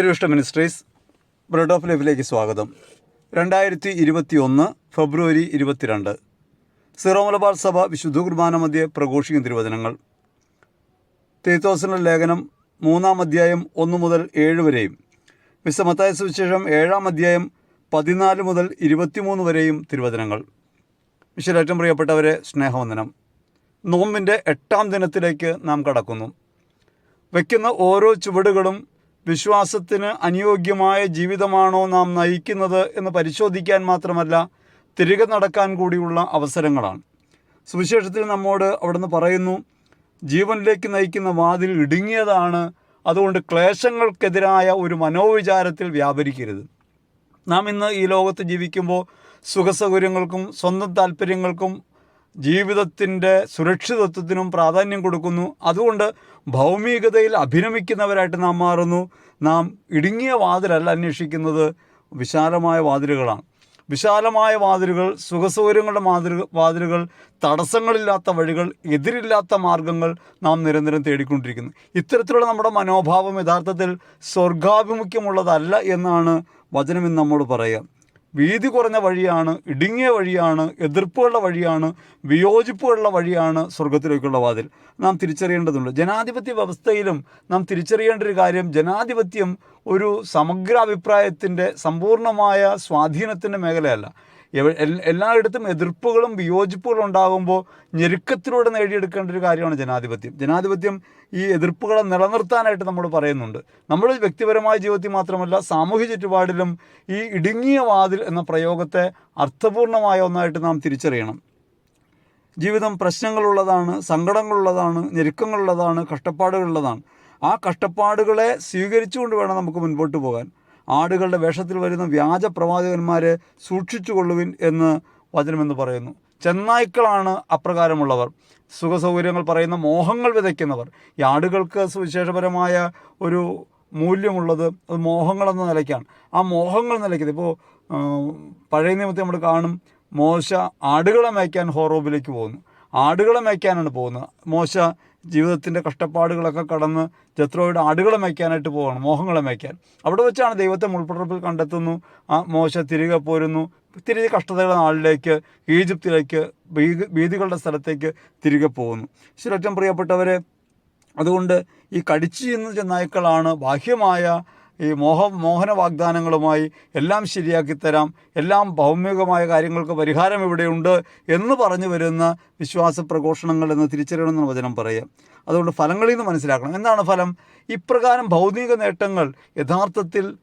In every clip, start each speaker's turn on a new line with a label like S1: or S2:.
S1: തിരുവിഷ്ട ministries bread of ലൈഫിലേക്ക് സ്വാഗതം. രണ്ടായിരത്തി ഇരുപത്തി ഒന്ന് ഫെബ്രുവരി ഇരുപത്തിരണ്ട്. സിറോ മലബാർ സഭ വിശുദ്ധ കുർബാന മധ്യേ പ്രഘോഷിക്കുന്ന തിരുവചനങ്ങൾ. തീത്തോസിന്റെ ലേഖനം മൂന്നാം അധ്യായം ഒന്ന് മുതൽ ഏഴ് വരെയും വിശ്വമത്തായ സുവിശേഷം ഏഴാം അധ്യായം പതിനാല് മുതൽ ഇരുപത്തിമൂന്ന് വരെയും തിരുവചനങ്ങൾ. വിശ്വലേറ്റം പ്രിയപ്പെട്ടവരെ സ്നേഹവന്ദനം. നോമ്പിന്റെ എട്ടാം ദിനത്തിലേക്ക് നാം കടക്കുന്നു. വയ്ക്കുന്ന ഓരോ ചുവടുകളും വിശ്വാസത്തിന് അനുയോഗ്യമായ ജീവിതമാണോ നാം നയിക്കുന്നത് എന്ന് പരിശോധിക്കാൻ മാത്രമല്ല തിരികെ നടക്കാൻ കൂടിയുള്ള അവസരങ്ങളാണ്. സുവിശേഷത്തിൽ നമ്മോട് അവിടുന്ന് പറയുന്നു ജീവനിലേക്ക് നയിക്കുന്ന വാതിൽ ഇടുങ്ങിയതാണ് അതുകൊണ്ട് ക്ലേശങ്ങൾക്കെതിരായ ഒരു മനോവിചാരത്തിൽ വ്യാപരിക്കരുത്. നാം ഇന്ന് ഈ ലോകത്ത് ജീവിക്കുമ്പോൾ സുഖസൗകര്യങ്ങൾക്കും സ്വന്തം താല്പര്യങ്ങൾക്കും ജീവിതത്തിന്റെ സുരക്ഷിതത്വത്തിനും പ്രാധാന്യം കൊടുക്കുന്നു. അതുകൊണ്ട് ഭൗമികതയിൽ അഭിരമിക്കുന്നവരായിട്ട് നാം മാറുന്നു. നാം ഇടുങ്ങിയ വാതിലല്ല അന്വേഷിക്കുന്നത് വിശാലമായ വാതിലുകളാണ്. വിശാലമായ വാതിലുകൾ സുഖസൗകര്യങ്ങളുടെ മാതൃ വാതിലുകൾ തടസ്സങ്ങളില്ലാത്ത വഴികൾ എതിരില്ലാത്ത മാർഗങ്ങൾ നാം നിരന്തരം തേടിക്കൊണ്ടിരിക്കുന്നു. ഇത്തരത്തിലുള്ള നമ്മുടെ മനോഭാവം യഥാർത്ഥത്തിൽ സ്വർഗാഭിമുഖ്യമുള്ളതല്ല എന്നാണ് വചനം ഇന്ന് നമ്മോട് പറയുക. വീതി കുറഞ്ഞ വഴിയാണ് ഇടുങ്ങിയ വഴിയാണ് എതിർപ്പുകളുടെ വഴിയാണ് വിയോജിപ്പുകളുടെ വഴിയാണ് സ്വർഗത്തിലേക്കുള്ള വാതിൽ. നാം തിരിച്ചറിയേണ്ടതുണ്ട്. ജനാധിപത്യ വ്യവസ്ഥയിലും നാം തിരിച്ചറിയേണ്ട ഒരു കാര്യം ജനാധിപത്യം ഒരു സമഗ്ര അഭിപ്രായത്തിന്റെ സമ്പൂർണമായ സ്വാധീനത്തിന്റെ മേഖലയല്ല. എല്ലായിടത്തും എതിർപ്പുകളും വിയോജിപ്പുകളും ഉണ്ടാകുമ്പോൾ ഞെരുക്കത്തിലൂടെ നേടിയെടുക്കേണ്ട ഒരു കാര്യമാണ് ജനാധിപത്യം. ജനാധിപത്യം ഈ എതിർപ്പുകളെ നിലനിർത്താനായിട്ട് നമ്മൾ പറയുന്നുണ്ട്. നമ്മൾ വ്യക്തിപരമായ ജീവിതത്തിൽ മാത്രമല്ല സാമൂഹ്യ ചുറ്റുപാടിലും ഈ ഇടുങ്ങിയ വാതിൽ എന്ന പ്രയോഗത്തെ അർത്ഥപൂർണമായ ഒന്നായിട്ട് നാം തിരിച്ചറിയണം. ജീവിതം പ്രശ്നങ്ങളുള്ളതാണ് സങ്കടങ്ങളുള്ളതാണ് ഞെരുക്കങ്ങളുള്ളതാണ് കഷ്ടപ്പാടുകളുള്ളതാണ്. ആ കഷ്ടപ്പാടുകളെ സ്വീകരിച്ചുകൊണ്ട് വേണം നമുക്ക് മുൻപോട്ട് പോകാൻ. ആടുകളുടെ വേഷത്തിൽ വരുന്ന വ്യാജ പ്രവാചകന്മാരെ സൂക്ഷിച്ചുകൊള്ളുവിൻ എന്ന് വചനമെന്ന് പറയുന്നു. ചെന്നായ്ക്കളാണ് അപ്രകാരമുള്ളവർ. സുഖസൗകര്യങ്ങൾ പറയുന്ന മോഹങ്ങൾ വിതയ്ക്കുന്നവർ. ഈ ആടുകൾക്ക് സുവിശേഷപരമായ ഒരു മൂല്യമുള്ളത് അത് മോഹങ്ങളെന്ന നിലയ്ക്കാണ്. ആ മോഹങ്ങൾ നിലയ്ക്കുന്നത് ഇപ്പോൾ പഴയ നിയമത്തിൽ നമ്മൾ കാണും. മോശ ആടുകളെ മേയ്ക്കാൻ ഹോറോബിലേക്ക് പോകുന്നു. ആടുകളെ മേയ്ക്കാനാണ് പോകുന്നത്. മോശ ജീവിതത്തിന്റെ കഷ്ടപ്പാടുകളൊക്കെ കടന്ന് ജത്രോയുടെ ആടുകളെ മേയ്ക്കാനായിട്ട് പോകണം മോഹങ്ങളെ മേയ്ക്കാൻ. അവിടെ വെച്ചാണ് ദൈവത്തെ മുൾപ്പടർപ്പിൽ കണ്ടെത്തുന്നു ആ മോശ തിരികെ പോരുന്നു തിരികെ കഷ്ടതയുടെ നാളിലേക്ക് ഈജിപ്തിലേക്ക് ഭീതി ഭീതികളുടെ സ്ഥലത്തേക്ക് തിരികെ പോകുന്നു. ശരിക്കും പ്രിയപ്പെട്ടവരെ അതുകൊണ്ട് ഈ കടിച്ചു ചെന്ന് ചെന്നായ്ക്കളാണ് ബാഹ്യമായ ഈ മോഹ മോഹന വാഗ്ദാനങ്ങളുമായി എല്ലാം ശരിയാക്കി തരാം എല്ലാം ഭൗമികമായ കാര്യങ്ങൾക്ക് പരിഹാരം ഇവിടെയുണ്ട് എന്ന് പറഞ്ഞു വരുന്ന വിശ്വാസ പ്രഘോഷണങ്ങൾ എന്ന് തിരിച്ചറിയണമെന്ന് വചനം പറയുക. അതുകൊണ്ട് ഫലങ്ങളിൽ നിന്ന് മനസ്സിലാക്കണം. എന്താണ് ഫലം? ഇപ്രകാരം ഭൗതിക നേട്ടങ്ങൾ യഥാർത്ഥത്തിൽ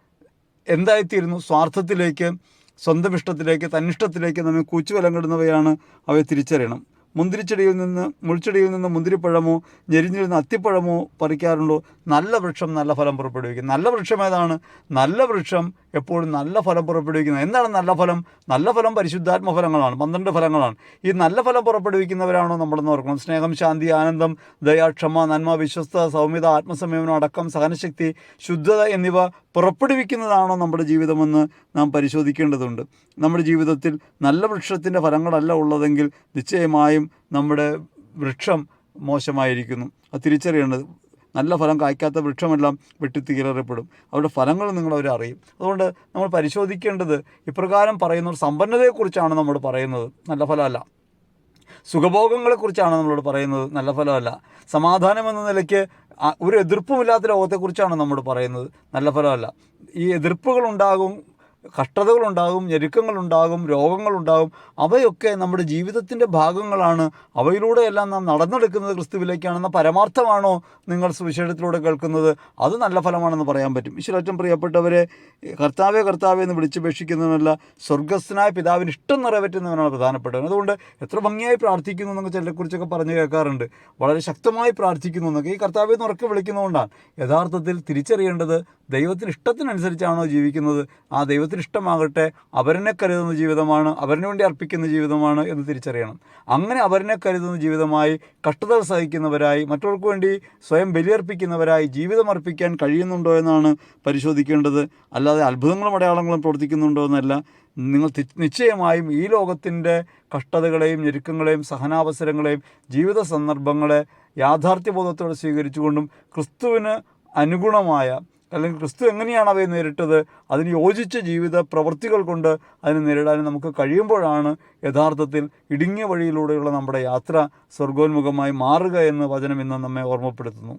S1: എന്തായിത്തീരുന്നു? സ്വാർത്ഥത്തിലേക്ക് സ്വന്തം ഇഷ്ടത്തിലേക്ക് തന്നിഷ്ടത്തിലേക്ക് നമ്മെ കൂച്ചുവലങ്ങിടുന്നവയാണ് അവയെ തിരിച്ചറിയണം. മുന്തിരിച്ചെടിയിൽ നിന്ന് മുൾച്ചെടിയിൽ നിന്ന് മുന്തിരിപ്പഴമോ ഞെരിഞ്ഞിരുന്ന അത്തിപ്പഴമോ പറിക്കാറുണ്ടോ? നല്ല വൃക്ഷം നല്ല ഫലം പുറപ്പെടുവിക്കും. നല്ല വൃക്ഷം ഏതാണ്? നല്ല വൃക്ഷം എപ്പോഴും നല്ല ഫലം പുറപ്പെടുവിക്കുന്നത് എന്താണ് നല്ല ഫലം? നല്ല ഫലം പരിശുദ്ധാത്മ ഫലങ്ങളാണ് പന്ത്രണ്ട് ഫലങ്ങളാണ്. ഈ നല്ല ഫലം പുറപ്പെടുവിക്കുന്നവരാണോ നമ്മളെന്ന് ഓർക്കണം. സ്നേഹം ശാന്തി ആനന്ദം ദയ ക്ഷമ നന്മ വിശ്വസ്ത സൗമ്യത ആത്മസംയമനം അടക്കം സഹനശക്തി ശുദ്ധത എന്നിവ പുറപ്പെടുവിക്കുന്നതാണോ നമ്മുടെ ജീവിതമെന്ന് നാം പരിശോധിക്കേണ്ടതുണ്ട്. നമ്മുടെ ജീവിതത്തിൽ നല്ല വൃക്ഷത്തിന്റെ ഫലങ്ങളല്ല ഉള്ളതെങ്കിൽ നിശ്ചയമായും നമ്മുടെ വൃക്ഷം മോശമായിരിക്കുന്നു. അത് തിരിച്ചറിയേണ്ടത് നല്ല ഫലം കായ്ക്കാത്ത വൃക്ഷമെല്ലാം വെട്ടിത്തീരറിയപ്പെടും അവരുടെ ഫലങ്ങൾ നിങ്ങൾ അറിയും. അതുകൊണ്ട് നമ്മൾ പരിശോധിക്കേണ്ടത് ഇപ്രകാരം പറയുന്ന ഒരു സമ്പന്നതയെക്കുറിച്ചാണ് നമ്മൾ പറയുന്നത്. നല്ല ഫലമല്ല. സുഖഭോഗങ്ങളെക്കുറിച്ചാണ് നമ്മളോട് പറയുന്നത്. നല്ല ഫലമല്ല. സമാധാനം എന്ന നിലയ്ക്ക് ഒരു എതിർപ്പുമില്ലാത്ത ലോകത്തെക്കുറിച്ചാണ് നമ്മൾ പറയുന്നത്. നല്ല ഫലമല്ല. ഈ എതിർപ്പുകളുണ്ടാകും കഷ്ടതകളുണ്ടാകും ഞെരുക്കങ്ങളുണ്ടാകും രോഗങ്ങളുണ്ടാകും. അവയൊക്കെ നമ്മുടെ ജീവിതത്തിന്റെ ഭാഗങ്ങളാണ്. അവയിലൂടെയെല്ലാം നാം നടന്നെടുക്കുന്നത് ക്രിസ്തുവിലേക്കാണെന്ന പരമാർത്ഥമാണോ നിങ്ങൾ സുവിശേഷത്തിലൂടെ കേൾക്കുന്നത്? അത് നല്ല ഫലമാണെന്ന് പറയാൻ പറ്റും. ഈശ്വരറ്റം പ്രിയപ്പെട്ടവരെ കർത്താവേ കർത്താവേ എന്ന് വിളിച്ചപേക്ഷിക്കുന്നതിനല്ല സ്വർഗസ്ഥനായ പിതാവിന് ഇഷ്ടം നിറവേറ്റുന്നവനാണ് പ്രധാനപ്പെട്ടവൻ. അതുകൊണ്ട് എത്ര ഭംഗിയായി പ്രാർത്ഥിക്കുന്നു എന്നൊക്കെ ചിലരെക്കുറിച്ചൊക്കെ പറഞ്ഞു കേൾക്കാറുണ്ട്. വളരെ ശക്തമായി പ്രാർത്ഥിക്കുന്നു എന്നൊക്കെ. ഈ കർത്താവെ എന്ന് ഉറക്കെ വിളിക്കുന്നതുകൊണ്ടാണ്. യഥാർത്ഥത്തിൽ തിരിച്ചറിയേണ്ടത് ദൈവത്തിന് ഇഷ്ടത്തിനനുസരിച്ചാണോ ജീവിക്കുന്നത്? ആ ദൈവത്തിന് ഇഷ്ടമാകട്ടെ അവരനെ കരുതുന്ന ജീവിതമാണ് അവരിന് വേണ്ടി അർപ്പിക്കുന്ന ജീവിതമാണ് എന്ന് തിരിച്ചറിയണം. അങ്ങനെ അവരനെ കരുതുന്ന ജീവിതമായി കഷ്ടതകൾ സഹിക്കുന്നവരായി മറ്റവർക്ക് വേണ്ടി സ്വയം ബലിയർപ്പിക്കുന്നവരായി ജീവിതം അർപ്പിക്കാൻ കഴിയുന്നുണ്ടോ എന്നാണ് പരിശോധിക്കേണ്ടത്. അല്ലാതെ അത്ഭുതങ്ങളും അടയാളങ്ങളും പ്രവർത്തിക്കുന്നുണ്ടോ എന്നല്ല. നിങ്ങൾ നിശ്ചയമായും ഈ ലോകത്തിന്റെ കഷ്ടതകളെയും ഞെരുക്കങ്ങളെയും സഹനാവസരങ്ങളെയും ജീവിത സന്ദർഭങ്ങളെ യാഥാർത്ഥ്യബോധത്തോടെ സ്വീകരിച്ചുകൊണ്ടും ക്രിസ്തുവിന് അനുഗുണമായ അല്ലെങ്കിൽ ക്രിസ്തു എങ്ങനെയാണ് അവയെ നേരിട്ടത്? അതിന് യോജിച്ച ജീവിത പ്രവൃത്തികൾ കൊണ്ട് അതിനെ നേരിടാൻ നമുക്ക് കഴിയുമ്പോഴാണ് യഥാർത്ഥത്തിൽ ഇടുങ്ങിയ വഴിയിലൂടെയുള്ള നമ്മുടെ യാത്ര സ്വർഗോന്മുഖമായി മാറുക എന്ന് വചനം ഇന്ന് നമ്മെ ഓർമ്മപ്പെടുത്തുന്നു.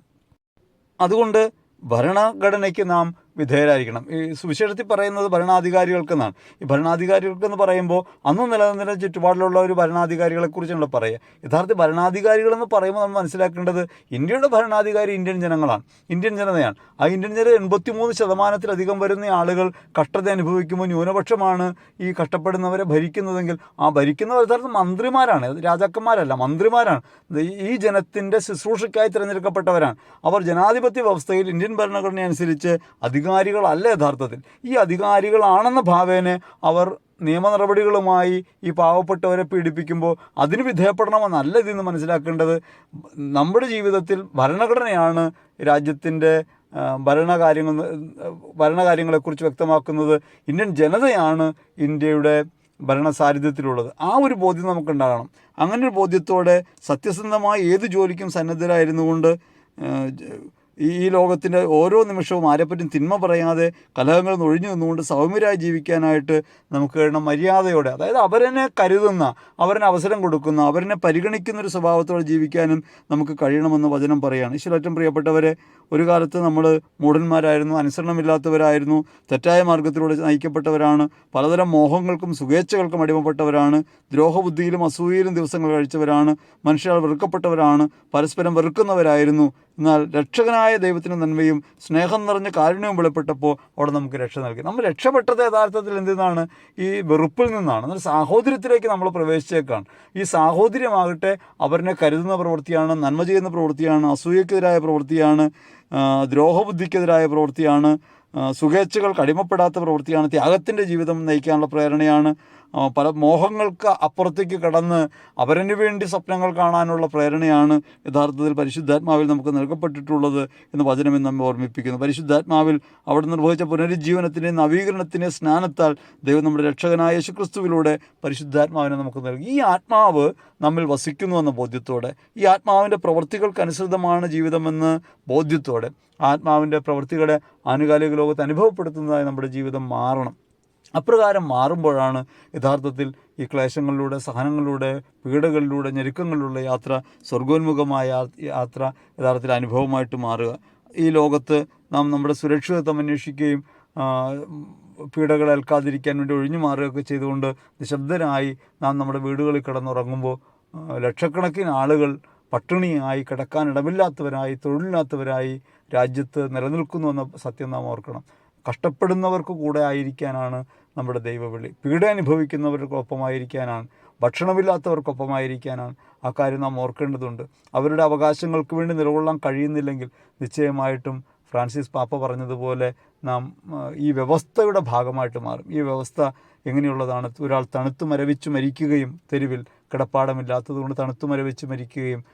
S1: അതുകൊണ്ട് ഭരണഘടനയ്ക്ക് നാം വിധേയരായിരിക്കണം. ഈ സുവിശേഷത്തിൽ പറയുന്നത് ഭരണാധികാരികൾക്കെന്നാണ്. ഈ ഭരണാധികാരികൾക്കെന്ന് പറയുമ്പോൾ അന്ന് നിലനിന്നിരുന്ന ചുറ്റുപാടിലുള്ള ഒരു ഭരണാധികാരികളെക്കുറിച്ചാണ് പറയുക. യഥാർത്ഥ ഭരണാധികാരികളെന്ന് പറയുമ്പോൾ നമ്മൾ മനസ്സിലാക്കേണ്ടത് ഇന്ത്യയുടെ ഭരണാധികാരി ഇന്ത്യൻ ജനങ്ങളാണ്. ഇന്ത്യൻ ജനതയാണ്. ആ ഇന്ത്യൻ ജനത എൺപത്തി മൂന്ന് ശതമാനത്തിലധികം വരുന്ന ആളുകൾ കഷ്ടത അനുഭവിക്കുമ്പോൾ ന്യൂനപക്ഷമാണ് ഈ കഷ്ടപ്പെടുന്നവരെ ഭരിക്കുന്നതെങ്കിൽ ആ ഭരിക്കുന്നവർ യഥാർത്ഥം മന്ത്രിമാരാണ്. രാജാക്കന്മാരല്ല മന്ത്രിമാരാണ്. ഈ ജനത്തിന്റെ ശുശ്രൂഷയ്ക്കായി തിരഞ്ഞെടുക്കപ്പെട്ടവരാണ്. അവർ ജനാധിപത്യ വ്യവസ്ഥയിൽ ഇന്ത്യൻ ഭരണഘടന അനുസരിച്ച് അധികാരികളല്ല യഥാർത്ഥത്തിൽ? ഈ അധികാരികളാണെന്ന ഭാവേനെ അവർ നിയമ നടപടികളുമായി ഈ പാവപ്പെട്ടവരെ പീഡിപ്പിക്കുമ്പോൾ അതിന് വിധേയപ്പെടണമെന്നല്ല ഇതിന്ന് മനസ്സിലാക്കേണ്ടത്. നമ്മുടെ ജീവിതത്തിൽ ഭരണഘടനയാണ് രാജ്യത്തിന്റെ ഭരണകാര്യങ്ങൾ ഭരണകാര്യങ്ങളെക്കുറിച്ച് വ്യക്തമാക്കുന്നത്. ഇന്ത്യൻ ജനതയാണ് ഇന്ത്യയുടെ ഭരണസാരിധ്യത്തിലുള്ളത് ആ ഒരു ബോധ്യം നമുക്കുണ്ടാകണം. അങ്ങനെ ഒരു ബോധ്യത്തോടെ സത്യസന്ധമായ ഏത് ജോലിക്കും സന്നദ്ധരായിരുന്നു കൊണ്ട് ഈ ലോകത്തിന്റെ ഓരോ നിമിഷവും ആരെപ്പറ്റും തിന്മ പറയാതെ കലഹങ്ങളിൽ നിന്ന് ഒഴിഞ്ഞു നിന്നുകൊണ്ട് സൗമ്യരായി ജീവിക്കാനായിട്ട് നമുക്ക് കഴിയണം മര്യാദയോടെ. അതായത് അവരെന്നെ കരുതുന്ന അവരനെ അവസരം കൊടുക്കുന്ന അവരെന്നെ പരിഗണിക്കുന്ന ഒരു സ്വഭാവത്തോടെ ജീവിക്കാനും നമുക്ക് കഴിയണമെന്ന് വചനം പറയുകയാണ് ഈശ്വരറ്റം പ്രിയപ്പെട്ടവരെ ഒരു കാലത്ത് നമ്മൾ മൂഢന്മാരായിരുന്നു അനുസരണമില്ലാത്തവരായിരുന്നു തെറ്റായ മാർഗത്തിലൂടെ നയിക്കപ്പെട്ടവരാണ് പലതരം മോഹങ്ങൾക്കും സുഖേച്ഛകൾക്കും അടിമപ്പെട്ടവരാണ് ദ്രോഹബുദ്ധിയിലും അസൂയയിലും ദിവസങ്ങൾ കഴിച്ചവരാണ് മനുഷ്യർ വെറുക്കപ്പെട്ടവരാണ് പരസ്പരം വെറുക്കുന്നവരായിരുന്നു എന്നാൽ രക്ഷകനായ ദൈവത്തിന്റെ നന്മയും സ്നേഹം നിറഞ്ഞ കാരുണ്യവും വെളിപ്പെട്ടപ്പോൾ അവിടെ നമുക്ക് രക്ഷ നൽകി. നമ്മൾ രക്ഷപ്പെട്ടത് യഥാർത്ഥത്തിൽ എന്തിനാണ്? ഈ വെറുപ്പിൽ നിന്നാണ്. എന്നാൽ സാഹോദര്യത്തിലേക്ക് നമ്മൾ പ്രവേശിച്ചേക്കാണ്. ഈ സാഹോദര്യമാകട്ടെ അവരിനെ കരുതുന്ന പ്രവൃത്തിയാണ് നന്മ ചെയ്യുന്ന പ്രവൃത്തിയാണ് അസൂയക്കെതിരായ പ്രവൃത്തിയാണ് ദ്രോഹബുദ്ധിക്കെതിരായ പ്രവൃത്തിയാണ് സുഖേച്ഛകൾക്ക് അടിമപ്പെടാത്ത പ്രവൃത്തിയാണ് ത്യാഗത്തിന്റെ ജീവിതം നയിക്കാനുള്ള പ്രേരണയാണ്. പല മോഹങ്ങൾക്ക് അപ്പുറത്തേക്ക് കടന്ന് അവരനു വേണ്ടി സ്വപ്നങ്ങൾ കാണാനുള്ള പ്രേരണയാണ് യഥാർത്ഥത്തിൽ പരിശുദ്ധാത്മാവിൽ നമുക്ക് നൽകപ്പെട്ടിട്ടുള്ളത് എന്ന് വചനം നമ്മെ ഓർമ്മിപ്പിക്കുന്നു. പരിശുദ്ധാത്മാവിൽ അവിടെ നിർവഹിച്ച പുനരുജ്ജീവനത്തിന്റെ നവീകരണത്തിന്റെ സ്നാനത്താൽ ദൈവം നമ്മുടെ രക്ഷകനായ യേശുക്രിസ്തുവിലൂടെ പരിശുദ്ധാത്മാവിനെ നമുക്ക് നൽകി. ഈ ആത്മാവ് നമ്മിൽ വസിക്കുന്നു എന്ന ബോധ്യത്തോടെ ഈ ആത്മാവിന്റെ പ്രവൃത്തികൾക്കനുസൃതമാണ് ജീവിതമെന്ന് ബോധ്യത്തോടെ. ആത്മാവിന്റെ പ്രവൃത്തികളെ ആനുകാലിക ലോകത്ത് അനുഭവപ്പെടുത്തുന്നതായി നമ്മുടെ ജീവിതം മാറണം. അപ്രകാരം മാറുമ്പോഴാണ് യഥാർത്ഥത്തിൽ ഈ ക്ലേശങ്ങളിലൂടെ സഹനങ്ങളിലൂടെ പീഡകളിലൂടെ ഞെരുക്കങ്ങളിലൂടെ യാത്ര സ്വർഗോന്മുഖമായ യാത്ര യഥാർത്ഥത്തിൽ അനുഭവമായിട്ട് മാറുക. ഈ ലോകത്ത് നാം നമ്മുടെ സുരക്ഷിതത്വം അന്വേഷിക്കുകയും പീഡകൾ ഏൽക്കാതിരിക്കാൻ വേണ്ടി ഒഴിഞ്ഞു മാറുകയൊക്കെ ചെയ്തുകൊണ്ട് നിശബ്ദരായി നാം നമ്മുടെ വീടുകളിൽ കിടന്നുറങ്ങുമ്പോൾ ലക്ഷക്കണക്കിന് ആളുകൾ പട്ടിണിയായി കിടക്കാൻ ഇടമില്ലാത്തവരായി തൊഴിലില്ലാത്തവരായി രാജ്യത്ത് നിലനിൽക്കുന്നു എന്ന സത്യം നാം ഓർക്കണം. കഷ്ടപ്പെടുന്നവർക്ക് കൂടെ ആയിരിക്കാനാണ് നമ്മുടെ ദൈവവിളി. പീഡ അനുഭവിക്കുന്നവർക്കൊപ്പമായിരിക്കാനാണ് ഭക്ഷണമില്ലാത്തവർക്കൊപ്പമായിരിക്കാനാണ് ആ കാര്യം നാം ഓർക്കേണ്ടതുണ്ട്. അവരുടെ അവകാശങ്ങൾക്ക് വേണ്ടി നിലകൊള്ളാൻ കഴിയുന്നില്ലെങ്കിൽ നിശ്ചയമായിട്ടും ഫ്രാൻസിസ് പാപ്പ പറഞ്ഞതുപോലെ നാം ഈ വ്യവസ്ഥയുടെ ഭാഗമായിട്ട് മാറും. ഈ വ്യവസ്ഥ എങ്ങനെയുള്ളതാണ്? ഒരാൾ തണുത്തു മരവിച്ച് മരിക്കുകയും തെരുവിൽ കിടപ്പാടമില്ലാത്തതുകൊണ്ട് തണുത്തു മരവിച്ച് മരിക്കുകയും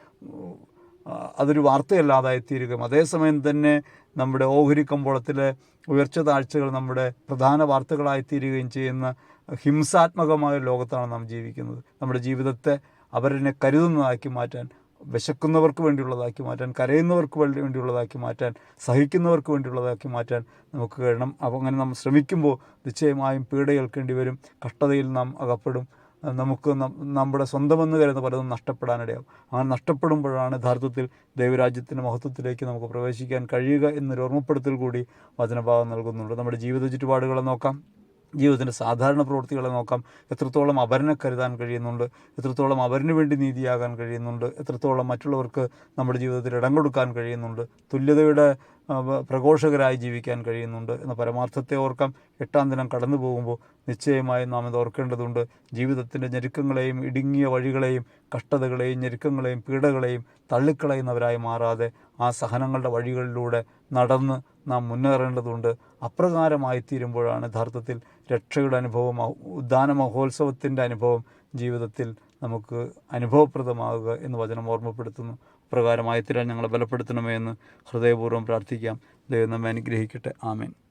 S1: അതൊരു വാർത്തയല്ലാതായി തീരുകയും അതേസമയം തന്നെ നമ്മുടെ ഓഹരി കമ്പോളത്തിലെ ഉയർച്ച താഴ്ചകൾ നമ്മുടെ പ്രധാന വാർത്തകളായി തീരുകയും ചെയ്യുന്ന ഹിംസാത്മകമായ ലോകത്താണ് നാം ജീവിക്കുന്നത്. നമ്മുടെ ജീവിതത്തെ അവരിനെ കരുതുന്നതാക്കി മാറ്റാൻ വിശക്കുന്നവർക്ക് വേണ്ടിയുള്ളതാക്കി മാറ്റാൻ കരയുന്നവർക്ക് വേണ്ടി വേണ്ടിയുള്ളതാക്കി മാറ്റാൻ സഹിക്കുന്നവർക്ക് വേണ്ടിയുള്ളതാക്കി മാറ്റാൻ നമുക്ക് കഴിയണം. അപ്പോൾ അങ്ങനെ നാം ശ്രമിക്കുമ്പോൾ നിശ്ചയമായും പീഡ ഏൽക്കേണ്ടി വരും. കഷ്ടതയിൽ നാം അകപ്പെടും. നമുക്ക് നമ്മുടെ സ്വന്തമെന്ന് കരുതുന്ന പലതും നഷ്ടപ്പെടാനിടയാവും. അങ്ങനെ നഷ്ടപ്പെടുമ്പോഴാണ് യഥാർത്ഥത്തിൽ ദൈവരാജ്യത്തിന്റെ മഹത്വത്തിലേക്ക് നമുക്ക് പ്രവേശിക്കാൻ കഴിയുക എന്നൊരു ഓർമ്മപ്പെടുത്തൽ കൂടി വചനഭാവം നൽകുന്നുണ്ട്. നമ്മുടെ ജീവിത ചുറ്റുപാടുകളെ നോക്കാം. ജീവിതത്തിന്റെ സാധാരണ പ്രവൃത്തികളെ നോക്കാം. എത്രത്തോളം അവരനെ കരുതാൻ കഴിയുന്നുണ്ട്? എത്രത്തോളം അവരിന് വേണ്ടി നീതിയാകാൻ കഴിയുന്നുണ്ട്? എത്രത്തോളം മറ്റുള്ളവർക്ക് നമ്മുടെ ജീവിതത്തിൽ ഇടം കൊടുക്കാൻ കഴിയുന്നുണ്ട്? തുല്യതയുടെ പ്രഘോഷകരായി ജീവിക്കാൻ കഴിയുന്നുണ്ട് എന്ന പരമാർത്ഥത്തെ ഓർക്കാം. എട്ടാം ദിനം കടന്നു പോകുമ്പോൾ നിശ്ചയമായും നാം ഇത് ഓർക്കേണ്ടതുണ്ട്. ജീവിതത്തിന്റെ ഞെരുക്കങ്ങളെയും ഇടുങ്ങിയ വഴികളെയും കഷ്ടതകളെയും ഞെരുക്കങ്ങളെയും പീഡകളെയും തള്ളിക്കളയുന്നവരായി മാറാതെ ആ സഹനങ്ങളുടെ വഴികളിലൂടെ നടന്ന് നാം മുന്നേറേണ്ടതുണ്ട്. അപ്രകാരമായി തീരുമ്പോഴാണ് യഥാർത്ഥത്തിൽ രക്ഷയുടെ അനുഭവം ഉദ്ദാന മഹോത്സവത്തിന്റെ അനുഭവം ജീവിതത്തിൽ നമുക്ക് അനുഭവപ്രദമാകുക എന്ന് വചനം ഓർമ്മപ്പെടുത്തുന്നു. അപ്രകാരമായി തീരാൻ ഞങ്ങളെ ബലപ്പെടുത്തണമേ എന്ന് ഹൃദയപൂർവം പ്രാർത്ഥിക്കാം. ദൈവം നമ്മെ അനുഗ്രഹിക്കട്ടെ. ആമേൻ.